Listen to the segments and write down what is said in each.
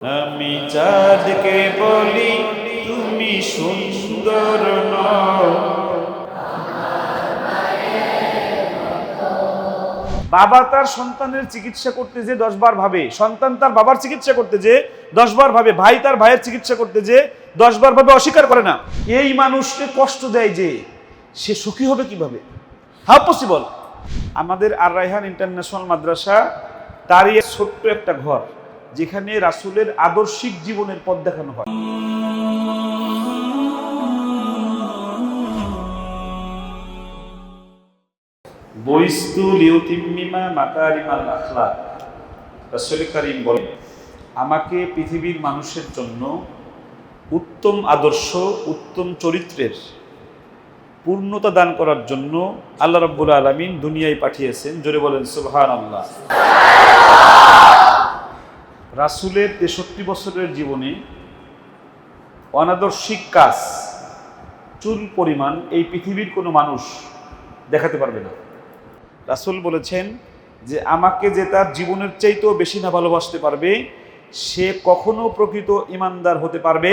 আমি চাঁদকে বলি, তুমি সুন্দর বাবা তার সন্তানের চিকিৎসা করতে যে দশ বার ভাবে, সন্তান তার বাবার চিকিৎসা করতে যে দশ বার ভাবে, ভাই তার ভাইয়ের চিকিৎসা করতে যে দশ বার ভাবে অস্বীকার করে না। এই মানুষকে কষ্ট দেয় যে সে সুখী হবে কীভাবে? হাউ পসিবল আমাদের আর রায়হান ইন্টারন্যাশনাল মাদ্রাসা, তারই ছোট্ট একটা ঘর। যেখানে রাসূলের আদর্শিক জীবনের পথ দেখানো হয়। বলেন, আমাকে পৃথিবীর মানুষের জন্য উত্তম আদর্শ, উত্তম চরিত্রের পূর্ণতা দান করার জন্য আল্লাহ রব্বুল আলামিন দুনিয়ায় পাঠিয়েছেন। জোরে বলেন, সুবহানাল্লাহ। রাসূলের তেষট্টি বছরের জীবনে অনাদর্শিক কাজ, চুল পরিমাণ এই পৃথিবীর কোনো মানুষ দেখাতে পারবে না। রাসূল বলেছেন যে, আমাকে যে তার জীবনের চাইতেও বেশি না ভালোবাসতে পারবে, সে কখনো প্রকৃত ইমানদার হতে পারবে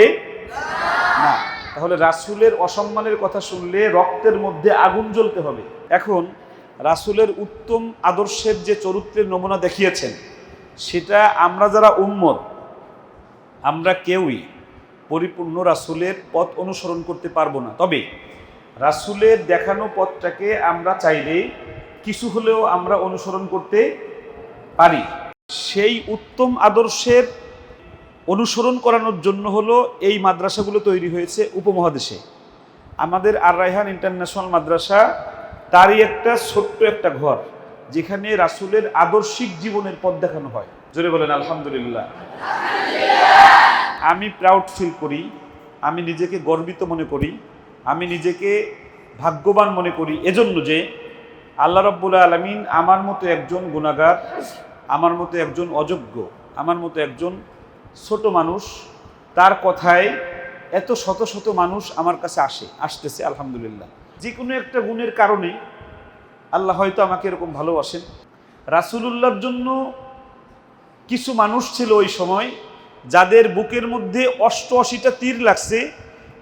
না। তাহলে রাসূলের অসম্মানের কথা শুনলে রক্তের মধ্যে আগুন জ্বলতে হবে। এখন রাসূলের উত্তম আদর্শের যে চরিত্রের নমুনা দেখিয়েছেন সেটা আমরা যারা উম্মত, আমরা কেউই পরিপূর্ণ রাসূলের পথ অনুসরণ করতে পারব না। তবে রাসূলের দেখানো পথটাকে আমরা চাইলে কিছু হলেও আমরা অনুসরণ করতে পারি। সেই উত্তম আদর্শের অনুসরণ করানোর জন্য হলো এই মাদ্রাসাগুলো তৈরি হয়েছে উপমহাদেশে। আমাদের আর রায়হান ইন্টারন্যাশনাল মাদ্রাসা, তারই একটা ছোট্ট একটা ঘর। যেখানে রাসূলের আদর্শিক জীবনের পথ দেখানো হয়। জোরে বলেন, আলহামদুলিল্লাহ। আমি প্রাউড ফিল করি, আমি নিজেকে গর্বিত মনে করি, আমি নিজেকে ভাগ্যবান মনে করি, এজন্য যে আল্লাহ রব্বুল আলমিন আমার মতো একজন গুণাগার আমার মতো একজন অযোগ্য, আমার মতো একজন ছোট মানুষ, তার কথায় এত শত শত মানুষ আমার কাছে আসে, আসতেছে, আলহামদুলিল্লাহ। যে কোনো একটা গুণের কারণে আল্লাহ হয়তো আমাকে এরকম ভালোবাসেন। রাসূলুল্লাহর জন্য কিছু মানুষ ছিল ওই সময়, যাদের বুকের মধ্যে অষ্ট অষ্টআশিটা তীর লাগছে,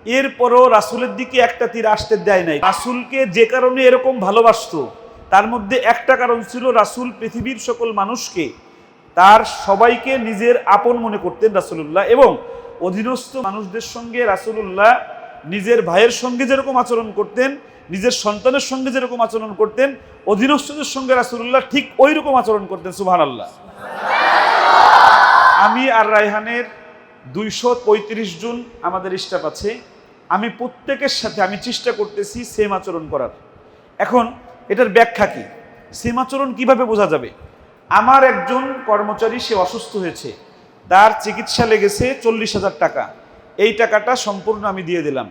এরপরও রাসূলের দিকে একটা তীর আসতে দেয় নাই। রাসূলকে যে কারণে এরকম ভালোবাসত, তার মধ্যে একটা কারণ ছিল রাসূল পৃথিবীর সকল মানুষকে তার সবাইকে নিজের আপন মনে করতেন রাসূলুল্লাহ এবং অধীনস্থ মানুষদের সঙ্গে রাসূলুল্লাহ নিজের ভাইয়ের সঙ্গে যেরকম আচরণ করতেন, নিজের সন্তানের সঙ্গে যেরকম আচরণ করতেন, অধীনস্থদের সঙ্গে রাসূলুল্লাহ ঠিক ওই রকম আচরণ করতেন, সুবহানাল্লাহ। আমি আর রায়হানের দুইশো পঁয়ত্রিশ জন আমাদের স্টাফ আছে। আমি প্রত্যেকের সাথে আমি চেষ্টা করতেছি সেম আচরণ করার। এখন এটার ব্যাখ্যা কি? সেম আচরণ কীভাবে বোঝা যাবে? আমার একজন কর্মচারী, সে অসুস্থ হয়েছে। তার চিকিৎসা লেগেছে চল্লিশ হাজার টাকা। এই টাকাটা সম্পূর্ণ আমি দিয়ে দিলাম।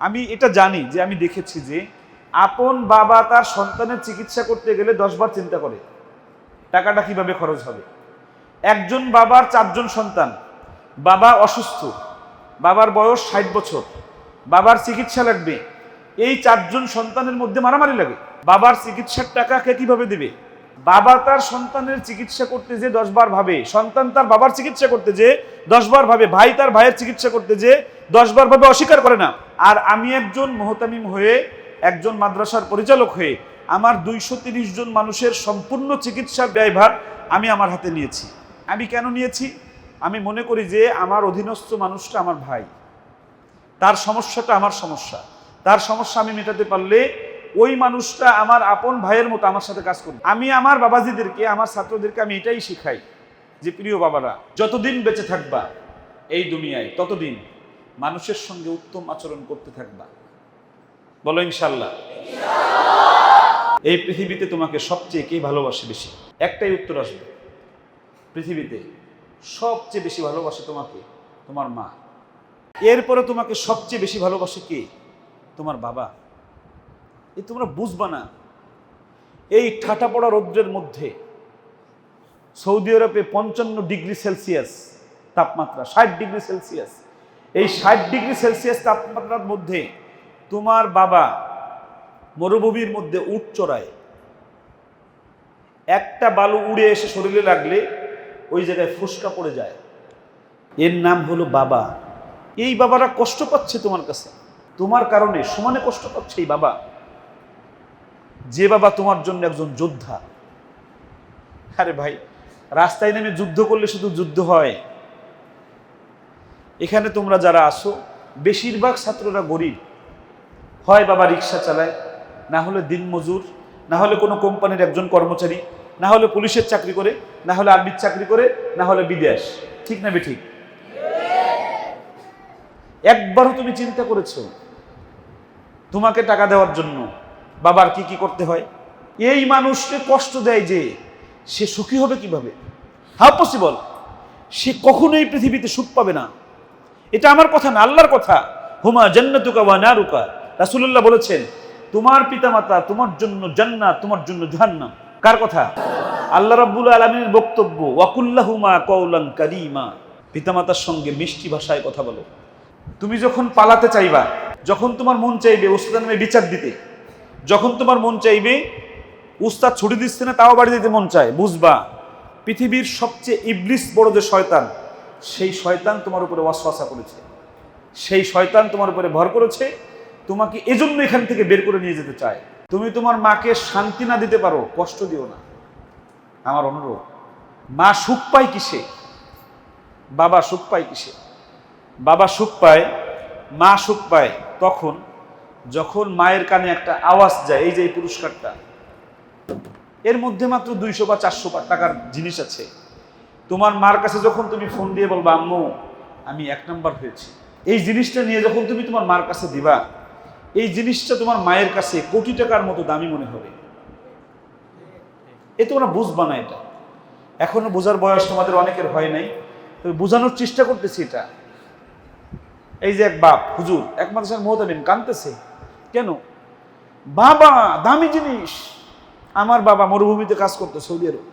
আমি এটা জানি যে আমি দেখেছি যে আপন বাবা তার সন্তানের চিকিৎসা করতে গেলে দশবার চিন্তা করে, টাকাটা কীভাবে খরচ হবে? একজন বাবার চারজন সন্তান, বাবা অসুস্থ, বাবার বয়স ষাট বছর, বাবার চিকিৎসা লাগবে, এই চারজন সন্তানের মধ্যে মারামারি লাগে, বাবার চিকিৎসার টাকা কে কীভাবে দেবে? বাবা তার সন্তানের চিকিৎসা করতে যে দশবার ভাবে, সন্তান তার বাবার চিকিৎসা করতে যে দশবার ভাবে, ভাই তার ভাইয়ের চিকিৎসা করতে যে দশবার ভাবে অস্বীকার করে না। আর আমি একজন মোহতামিম হয়ে, একজন মাদ্রাসার পরিচালক হয়ে, আমার দুইশো জন মানুষের সম্পূর্ণ চিকিৎসার ব্যয়ভার আমি আমার হাতে নিয়েছি। আমি কেন নিয়েছি? আমি মনে করি যে আমার অধীনস্থ মানুষটা আমার ভাই। তার সমস্যাটা আমার সমস্যা। তার সমস্যা আমি মেটাতে পারলে ওই মানুষটা আমার আপন ভাইয়ের মতো আমার সাথে কাজ করবে। আমি আমার বাবাজিদেরকে, আমার ছাত্রদেরকে আমি এটাই শিখাই যে প্রিয় বাবারা, যতদিন বেঁচে থাকবা এই দুনিয়ায়, ততদিন মানুষের সঙ্গে উত্তম আচরণ করতে থাকবা। বলো ইনশাল্লাহ এই পৃথিবীতে তোমাকে সবচেয়ে কে ভালোবাসে বেশি? একটাই উত্তর আসবে। পৃথিবীতে সবচেয়ে বেশি ভালোবাসে তোমাকে তোমার মা। এরপরে তোমাকে সবচেয়ে বেশি ভালোবাসে কে? তোমার বাবা। এই তোমরা বুঝবা না। এই ঠাটা পড়া রৌদ্রের মধ্যে সৌদি আরবে পঞ্চান্ন ডিগ্রি সেলসিয়াস তাপমাত্রা, ষাট ডিগ্রি সেলসিয়াস। এই ষাট ডিগ্রি সেলসিয়াস তাপমাত্রার মধ্যে তোমার বাবা মরুভূমির মধ্যে উট চড়ায়। একটা বালু উড়ে এসে শরীরে লাগলে ওই জায়গায় ফুসকা পড়ে যায়। এর নাম হলো বাবা। এই বাবারা কষ্ট পাচ্ছে তোমার কাছে। তোমার কারণে সমানে কষ্ট পাচ্ছে এই বাবা। যে বাবা তোমার জন্য একজন যোদ্ধা। আরে ভাই, রাস্তায় নেমে যুদ্ধ করলে শুধু যুদ্ধ হয়। এখানে তোমরা যারা আসো বেশিরভাগ ছাত্ররা গরিব। হয় বাবা রিক্সা চালায়, না হলে দিনমজুর, না হলে কোনো কোম্পানির একজন কর্মচারী, না হলে পুলিশের চাকরি করে, না হলে আর্মির চাকরি করে, না হলে বিদেশ। ঠিক না ঠিক একবারও তুমি চিন্তা করেছ তোমাকে টাকা দেওয়ার জন্য? বাবার কি কি করতে হয়? এই মানুষকে কষ্ট দেয় যে সে সুখী হবে কীভাবে? হাউ পসিবল সে কখনোই পৃথিবীতে সুখ পাবে না। এটা আমার কথা না, আল্লাহর কথা। হুমা জান্নাতুকা ওয়া নারুকা। রাসূলুল্লাহ বলেছেন, তোমার পিতামাতা তোমার জন্য জান্নাত, তোমার জন্য জাহান্নাম। কার কথা? আল্লাহ রাব্বুল আলামিনের বক্তব্য ওয়াকুল্লাহুমা কওলান কারীমা। পিতামাতার সঙ্গে মিষ্টি ভাষায় কথা বলো। তুমি যখন পালাতে চাইবা, যখন তোমার মন চাইবে উস্তাদ নামে বিচার দিতে যখন তোমার মন চাইবে, উস্তাদ ছুটি দিচ্ছে না, তাও বাড়ি দিতে মন চায়, বুঝবা? পৃথিবীর সবচেয়ে ইবলিস বড় যে শয়তান, সেই শয়তান তোমার উপরে ওয়াসওয়াসা করেছে। সেই শয়তান তোমার উপরে ভর করেছে, তোমাকে এজন্য এখান থেকে বের করে নিয়ে যেতে চায়। তুমি তোমার মাকে শান্তি না দিতে পারো, কষ্ট দিও না। আমার অনুরোধ, মা সুখ পায় কিসে? বাবা সুখ পায় কিসে? বাবা সুখ পায়, মা সুখ পায় তখন যখন মায়ের কানে একটা আওয়াজ যায়, এই যে এই পুরস্কারটা, এর মধ্যে মাত্র দুইশো বা চারশো টাকার জিনিস আছে। তোমার মার কাছে যখন তুমি ফোন দিয়ে বলবা, আম্মু, আমি এক নাম্বার হয়েছি। এই জিনিসটা নিয়ে যখন তুমি তোমার মার কাছে দিবা, এই জিনিসটা তোমার মায়ের কাছে কোটি টাকার মতো দামি মনে হবে। এ তোমরা বুঝবা না এটা। এখনও বোঝার বয়স তোমাদের অনেকের হয় নাই। তবে বোঝানোর চেষ্টা করতেছি এটা। এই যে এক বাপ, হুজুর, এক মাদ্রাসার কানতেছে। কেন? বাবা, দামি জিনিস। আমার বাবা মরুভূমিতে কাজ করতো, সৌদি আরব।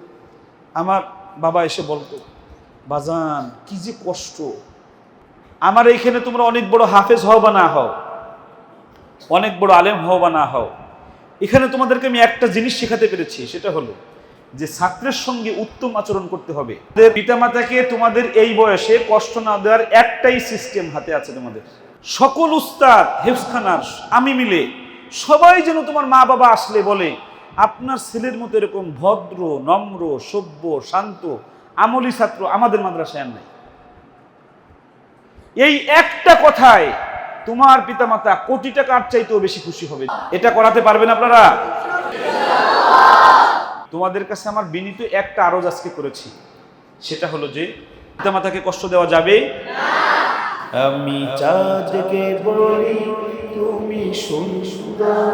আমার বাবা এসে বলতো, বাজান, কি যে কষ্ট। আমার এইখানে তোমরা অনেক বড় হাফেজ হও বা না হও, অনেক বড় আলেম হও বা না হও। এখানে তোমাদেরকে আমি একটা জিনিস শেখাতে পেরেছি, সেটা হলো যে ছাত্রের সঙ্গে উত্তম আচরণ করতে হবে। পিতামাতাকে তোমাদের এই বয়সে কষ্ট না দেওয়ার একটাই সিস্টেম হাতে আছে তোমাদের। সকল উস্তাদ হেফখানার আমি মিলে সবাই যেন তোমার মা বাবা আসলে বলে, আপনার ছেলের মতো এরকম ভদ্র, নম্র, সভ্য, শান্ত, আমলি ছাত্র আমাদের মাদ্রাসায় আর নাই। এই একটা কথায় তোমার পিতামাতা কোটি টাকা টাকার চাইতেও বেশি খুশি হবে। এটা করাতে পারবেন আপনারা? তোমাদের কাছে আমার বিনীত একটা আরজ আজকে করেছি। সেটা হলো যে পিতামাতাকে কষ্ট দেওয়া যাবে? আমি চাঁদকে বলি তুমি সুন্দর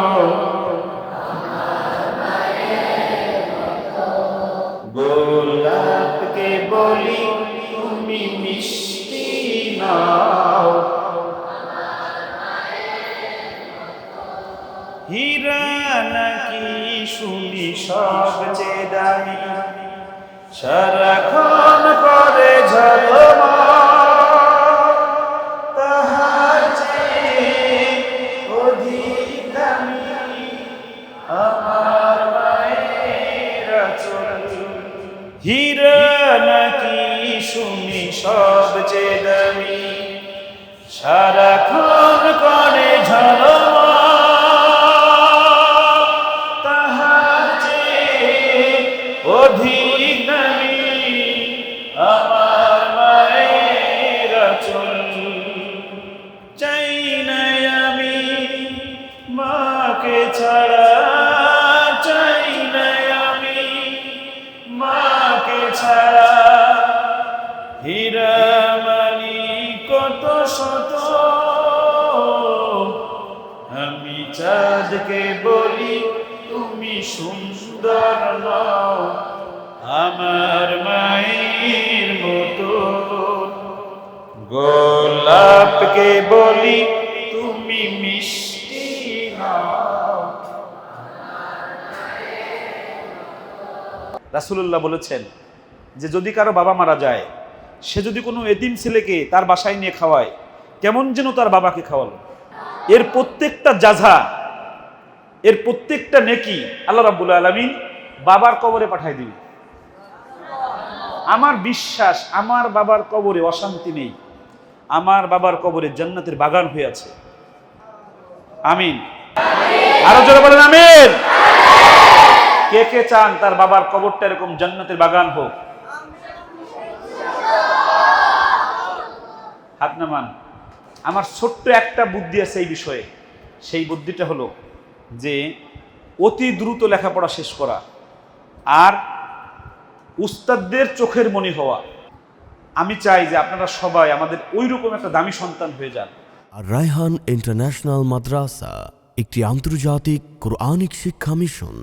সারাক্ষণ করে ঝলমা তাহার চেয়ে অধিক দামি আমার মায়ের আচরণ। হীরা নাকি শুনি সবচেয়ে দামি। সারাক্ষণ করে ঝলমা তাহার হীরামানি কত শত। আমি উস্তাদকে বলি, তুমি সুন্দর নও। আমার মায়ের মতো। গোলাপকে বলি, তুমি মিষ্টি নও। রাসূলুল্লাহ বলেছেন যে যদি কারও বাবা মারা যায় সে যদি কোনো এতিম ছেলেকে তার বাসায় নিয়ে খাওয়ায়, কেমন যেন তার বাবাকে খাওয়ালো। এর প্রত্যেকটা জাঝা এর প্রত্যেকটা নেকি আল্লাহ রাব্বুল আলামিন বাবার কবরে পাঠাই দিবে। আমার বিশ্বাস, আমার বাবার কবরে অশান্তি নেই। আমার বাবার কবরে জান্নাতের বাগান হয়ে আছে। আমিন। আরও জোরে বলেন, আমিন। কে কে চান তার বাবার কবরটা এরকম জান্নাতের বাগান হোক? হাত নামান। আমার ছোট্ট একটা বুদ্ধি আছে এই বিষয়ে। সেই বুদ্ধিটা হলো যে অতি দ্রুত লেখাপড়া শেষ করা আর উস্তাদদের চোখের মনি হওয়া। আমি চাই যে আপনারা সবাই আমাদের ওই রকম একটা দামি সন্তান হয়ে যান। আর রায়হান ইন্টারন্যাশনাল মাদ্রাসা, একটি আন্তর্জাতিক কোরআনিক শিক্ষা মিশন।